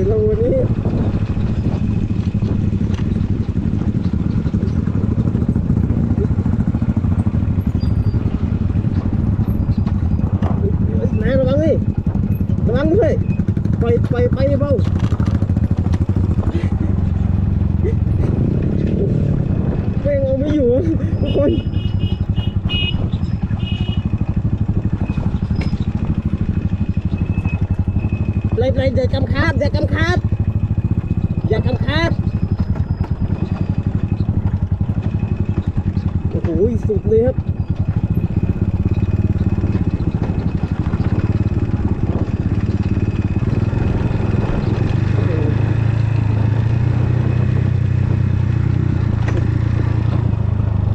เป็นลงวันนี้ระวังดิระวังด้วยปล่อยปไปเบาแม่งเอาไม่อยู่อะทุกคน เลยเลยอย่ากำคาดอย่ากำคาดอย่ากำคาดโอ้โหสุดเลยครับ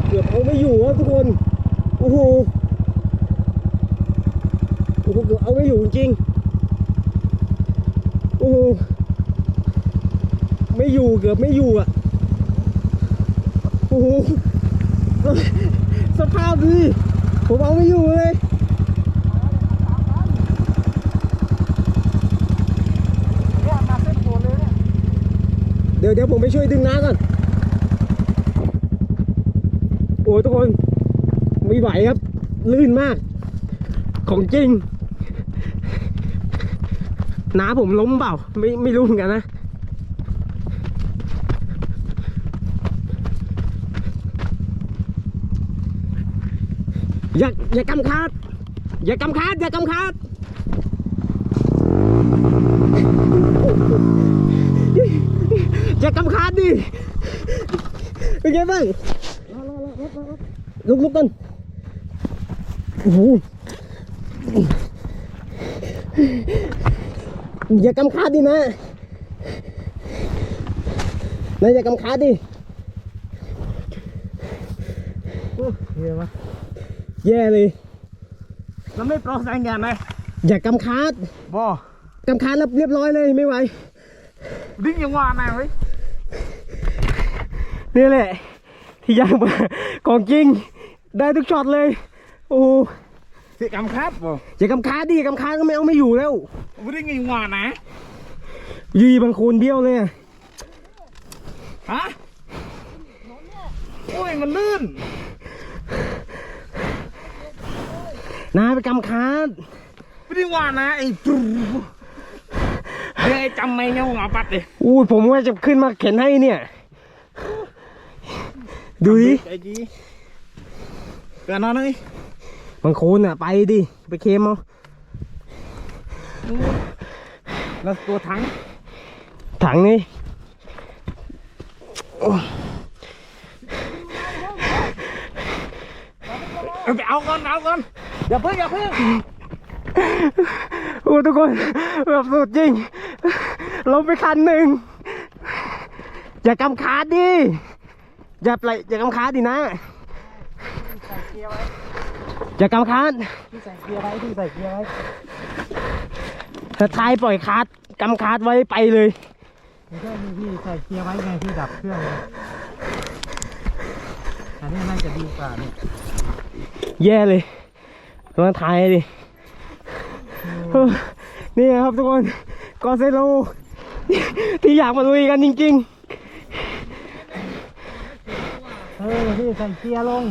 เกือบเอาไม่อยู่ครับทุกคน โอ้โห โอ้โหเกือบเอาไม่อยู่จริง อ้โหไม่อยู่เกือบไม่อยู่อะโอ้โหสภาพดีผมเอาไม่อยู่เลยเดี๋ยวเดี๋ยวผมไปช่วยดึงน้ำก่อนโอ้ยทุกคนไม่ไหวครับ ลื่นมาก ของจริง น้าผมล้มเปล่า ไม่ไม่รู้เหมือนกันนะ อย่าอย่ากำคาด อย่ากำคาด อย่ากำคาดอย่ากำคาดดิเป็นไงบ้างลุกลุกกันโอ้โห อย่ากำคาดดินะนะอย่ากำคาดดิโอ้เหี้ยวะแย่เลยแล้วไม่ปลอกแสงแกนไหมอย่ากำคาดบ่กำคาดแล้วเรียบร้อยเลยไม่ไหวดิ้งยังว่าแม่เว้ยนี่แหละ ที่อยากมาของจริงได้ทุกช็อตเลย โอ้โห สิกำครับบ่อย่ากำคาดดิกำคาดก็ไม่เอาไม่อยู่แล้วดิ้งยังว่านะยีบางคูนเบี้ยวเลยอะฮะโอ้ยมันลื่นนายไปกำคาดไม่ได้ว่านะไอ้ตรูเดี๋ยวไอ้จำไม่เงาหงาปัดเลยอู้ยผมว่าจะขึ้นมาเข็นให้เนี่ย ดูดิไอ้จีเกิดนอนเลย บางคูนอะ ไปดิ ไปเคมเอาแล้วตัวถัง ถังนี่เอาไปเอาก่อน เอาก่อน อย่าเพิ่งอย่าเพิ่งโอ้ทุกคนแบบสุดจริงลงไปคันหนึ่ง อย่ากำคาดดิ อย่าไปอย่ากำคาดดินะใส่เกียร์ไว้ อย่ากำคาดที่ใส่เกียร์ไว้ที่ใส่เกียร์ไว้ถ้าทายปล่อยคาดกำคาดไว้ไปเลยไม่ใช่มีพี่ใส่เกียร์ไว้ไงที่ดับเครื่องไงอันนี้น่าจะดีกว่าเนี่ยแย่เลยลองทายดิเออนี่ครับทุกคนกอเซโลที่อยากมาลุยกันจริงเออพี่ใส่เกียร์ลง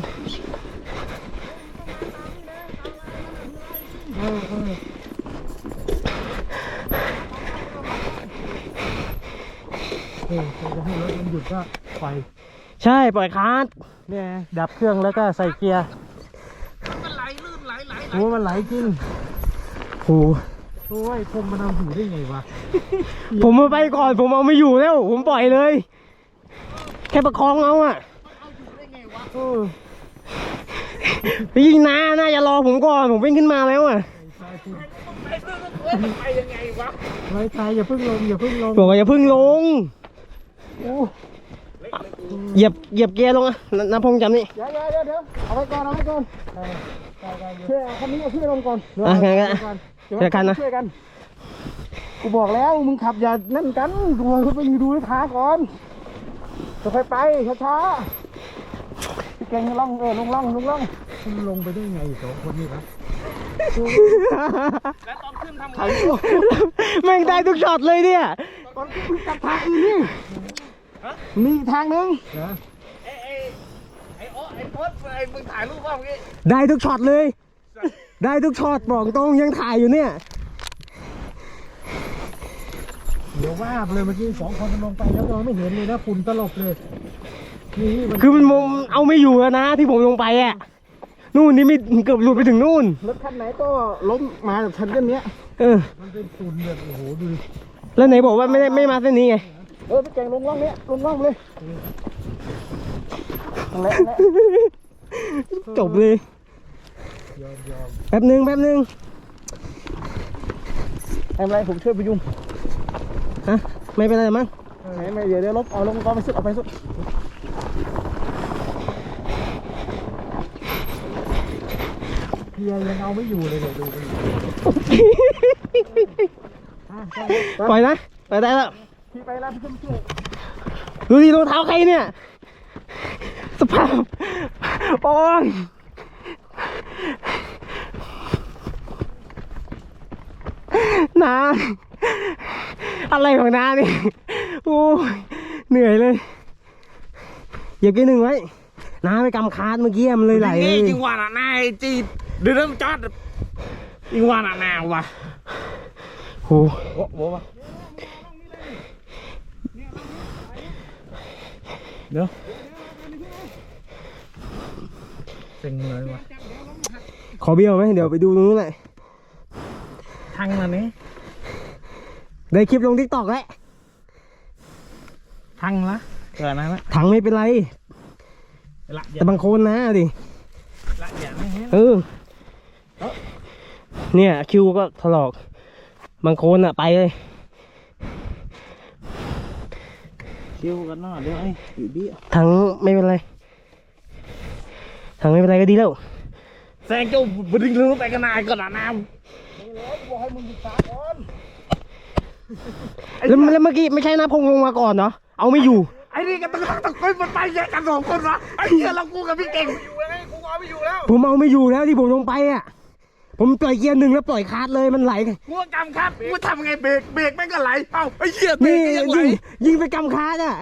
เอเออเออจะให้รถมันหยุดก็ปล่อยใช่ปล่อยคาดเนี่ยดับเครื่องแล้วก็ใส่เกียร์โอ้มันไหลจริงโหโอ้ยคมมันเอาอยู่ได้ไงวะผมมาไปก่อนผมเอาไม่อยู่แล้ว ผมปล่อยเลย แค่ประคองเอาอะไปยิงนาน่าจะรอผมก่อนผมวิ่งขึ้นมาแล้วอะ ไว้ใจอย่าเพิ่งลงอย่าเพิ่งลงบอกว่าอย่าเพึ่งลงโอ้เหยียบเหยียบเกียร์ลงอะนน้ำพงจำนี่เดี๋ยวเดี๋ยวเดี๋ยวเดี๋ยวเอาไว้ก่อนเอาไว้ก่อนเออได้ได้เดี๋ยวช่วยเอาคันนี้เอาช่วยลงก่อนอะงั้นก็เดี๋ยวเดี๋ยวกันนะช่วยกันกูบอกแล้วมึงขับอย่านั่นกันดูให้ไปดูให้ท้าก่อนจะค่อยไปช้าๆพี่เก่งล่องเออลงล่องลงล่องมึงลงไปได้ไงสองคนนี่ครับ แล้วตอนขึ้นทำไงแม่งได้ทุกช็อตเลยเนี่ยตอนมึงกลับทางอื่นนี่มีอีกทางหนึงไอ้ไอ้ไอ้โอ้ไอ้โพสไอ้มึงถ่ายรูปว่าเมื่อกี้ได้ทุกช็อตเลย ได้ทุกช็อตบอกตรงยังถ่ายอยู่เนี่ยเดี๋ยวว่าบเลยเมื่อกี้สองคนมันลงไปแล้วเราไม่เห็นเลยนะฝุ่นตลบเลยนี่มันคือมันมองเอาไม่อยู่แล้วนะที่ผมลงไปอะ นู่นนี่ไม่เกือบหลุดไปถึงนู่น รถคันไหนก็ล้มมาแบบชันเส้นเนี้ยเออ มันเป็นฝุ่นแบบโอ้โหดูดิแล้วไหนบอกว่าไม่ได้ไม่มาเส้นนี้ไง เออพี่แกงลงร่องเนี้ยลงร่องเลยนั่นแหละนั่นแหละจบเลย ยอมยอมแป๊บนึงแป๊บนึงไม่เป็นไรผมช่วยพยุงฮะไม่เป็นไรมั้งไม่ไม่เดี๋ยวเดี๋ยวลบเอาลงก็ไปสุดเอาไปสุด เพียยังเอาไม่อยู่เลยเดี๋ยวดูไปอะได้แล้วปล่อยนะปล่อยได้แล้วพี่ไปแล้วพี่ขึ้นช่วยดูดิรองเท้าใครเนี่ย สภาพโอ้ยนาอะไรของนานี่โอ้ยเหนื่อยเลยเหยียบกี่หนึ่งไว้นาไปกำคาดเมื่อกี้มันเลยไหลนี่จริงว่าน่ะนายจีเดือดจอดจริงว่าน่ะนาวะโอ้โอ้โหวะเดี๋ยวเซ็งเลยวะขอเบี้ยวไหมเดี๋ยวไปดูตรงนู้นแหละทางนั้นนี่ได้คลิปลงทิกตอกแล้วทางละเกิดนะละถังไม่เป็นไรละอย่าแต่บางคนนะดิละอย่าไม่เห็น เออ เนี่ย คิวก็ถลอก บางคนอะไปเลย คิวกันหน่อยเดี๋ยวไอ้อีบี้ถังไม่เป็นไรถังไม่เป็นไรก็ดีแล้วแซงเจ้าบดึงลืมไปกันนายก่อนนะนาวบอกให้มึงศึกษาก่อนแล้วแล้วเมื่อกี้ไม่ใช่นะพงลงมาก่อนเหรอเอาไม่อยู่ไอ้นี่กันตะกักตะก้อยมันไปแยกกันสองคนวะไอ้เหี้ยเรากูกับพี่เก่งอยู่ยังไงกูเอาไม่อยู่แล้ว ผมเอาไม่อยู่แล้วที่ผมลงไปอะ ผมปล่อยเกียร์หนึ่งแล้วปล่อยคาร์ดเลยมันไหลกูกำครับกูทำไงเบรกเบรกแม่งก็ไหล เอ้าไอ้เหี้ยเบรนี่กก็ยังไหล ยิงยิงไปกำคาร์ดอะ